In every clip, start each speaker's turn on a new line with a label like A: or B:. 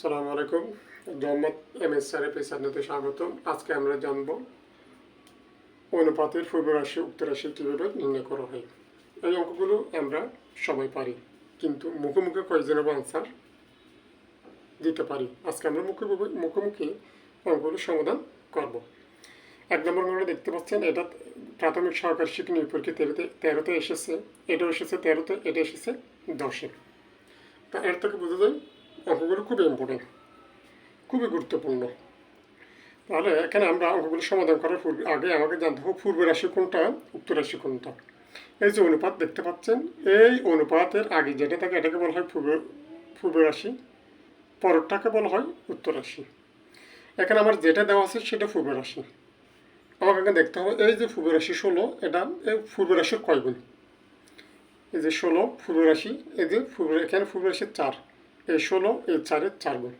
A: সালাম আলাইকুম। Mohammad M S স্যারের পেশান্নতে স্বাগতম। আজকে আমরা জানব অনুপাতের পূর্ব রাশি, উক্ত রাশি কীভাবে নির্ণয় করা হয়। এই অঙ্কগুলো আমরা সবাই পারি, কিন্তু মুখোমুখি কয়েকজনের আনসার দিতে পারি। আজকে আমরা মুখোমুখি মুখোমুখি অঙ্কগুলো সমাধান করব। এক নম্বর অঙ্কটা দেখতে পাচ্ছেন, এটা প্রাথমিক সহকারী শিক্ষা পরীক্ষা তেরোতে তেরোতে এসেছে এটা এসেছে তেরোতে, এটা এসেছে দশে। তা এর থেকে বোঝা যায় অঙ্কগুলো খুবই ইম্পর্টেন্ট খুবই গুরুত্বপূর্ণ। তাহলে এখানে আমরা অঙ্কগুলো সমাধান করার পূর্বে, আগে আমাকে জানতে হবে পূর্ব রাশি কোনটা, উত্তর রাশি কোনটা। এই যে অনুপাত দেখতে পাচ্ছেন, এই অনুপাতের আগে যেটা থাকে এটাকে বলা হয় পূর্ব পূর্ব রাশি, পরেরটাকে বলা হয় উত্তর রাশি। এখানে আমার যেটা দেওয়া আছে সেটা পূর্ব রাশি। আমাকে এখানে দেখতে হবে, এই যে পূর্ব রাশি ষোলো, এটা এই পূর্ব রাশির কয় গুণ? এই যে ষোলো, পূর্ব রাশি, এই যে পূর্ব, এখানে পূর্ব রাশির চার। ষোলো, এ চারের চার গুণ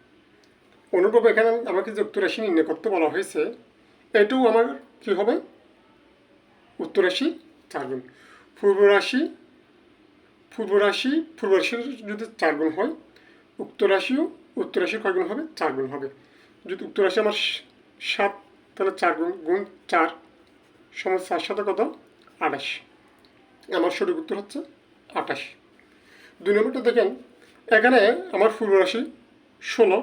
A: অনুরূপ এখানে আমাকে যে উত্তর রাশি নির্ণয় করতে বলা হয়েছে। এটাও আমার কী হবে? উত্তরাশি, চার গুণ পূর্ব রাশি পূর্ব রাশি পূর্ব যদি চার গুণ হয় উত্তর রাশিও উত্তর কয় গুণ হবে? চার গুণ হবে। যদি উত্তর রাশি আমার সাত, তাহলে চার গুণ গুণ চার, সমান চার সাথে কত? আঠাশ। আমার সঠিক উত্তর হচ্ছে আঠাশ। দুই নম্বরটা দেখেন এখানে আমার পূর্ব রাশি ষোলো,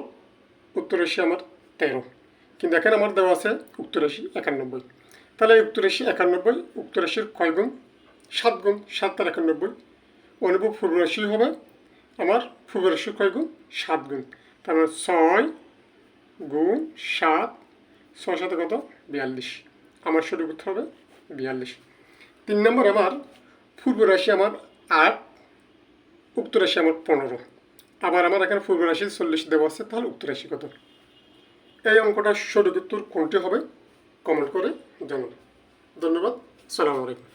A: উত্তর রাশি আমার তেরো। কিন্তু এখানে আমার দেওয়া আছে উত্তর রাশি একানব্বই। তাহলে উত্তর রাশি একানব্বই, উত্তর রাশির কয় গুণ? সাত গুণ, সাত তার একানব্বই। অনুভব পূর্ব রাশি হবে আমার পূর্ব রাশির কয় গুণ? সাত গুণ। তার মানে ছয় গুণ সাত, ছয় সাথে কত? বিয়াল্লিশ। আমার সঠিক উত্তর হবে বিয়াল্লিশ। তিন নম্বর আমার পূর্ব রাশি আমার আট, উত্তর রাশি আমার পনেরো। আবার আমার এখানে পূর্ব রাশি চল্লিশ দেওয়া আছে, তাহলে উত্তর রাশি কত? এই অঙ্কটা সঠিক উত্তর কোনটি হবে? কমেন্ট করে জানান ধন্যবাদ, সালাম আলাইকুম।